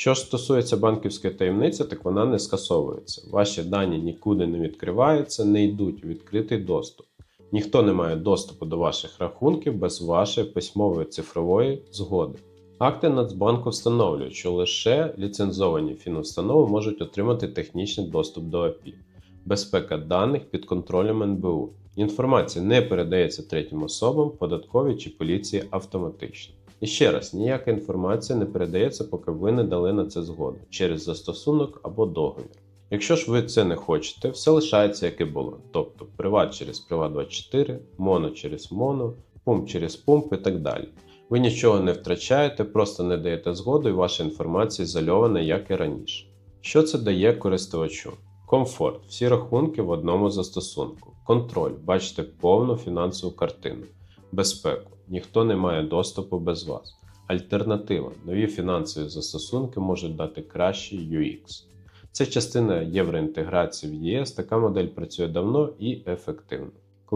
Що ж стосується банківської таємниці, так вона не скасовується. Ваші дані нікуди не відкриваються, не йдуть у відкритий доступ. Ніхто не має доступу до ваших рахунків без вашої письмової цифрової згоди. Акти Нацбанку встановлюють, що лише ліцензовані фінустанови можуть отримати технічний доступ до АПІ. Безпека даних під контролем НБУ. Інформація не передається третім особам, податковій чи поліції автоматично. І ще раз, ніяка інформація не передається, поки ви не дали на це згоду через застосунок або договір. Якщо ж ви це не хочете, все лишається як і було. Тобто приват через Приват24, моно через моно, пумп через пумп і так далі. Ви нічого не втрачаєте, просто не даєте згоду і ваша інформація ізольована, як і раніше. Що це дає користувачу? Комфорт, всі рахунки в одному застосунку, контроль, бачите повну фінансову картину, безпеку, ніхто не має доступу без вас. Альтернатива, нові фінансові застосунки можуть дати кращий UX. Це частина євроінтеграції в ЄС. Така модель працює давно і ефективно.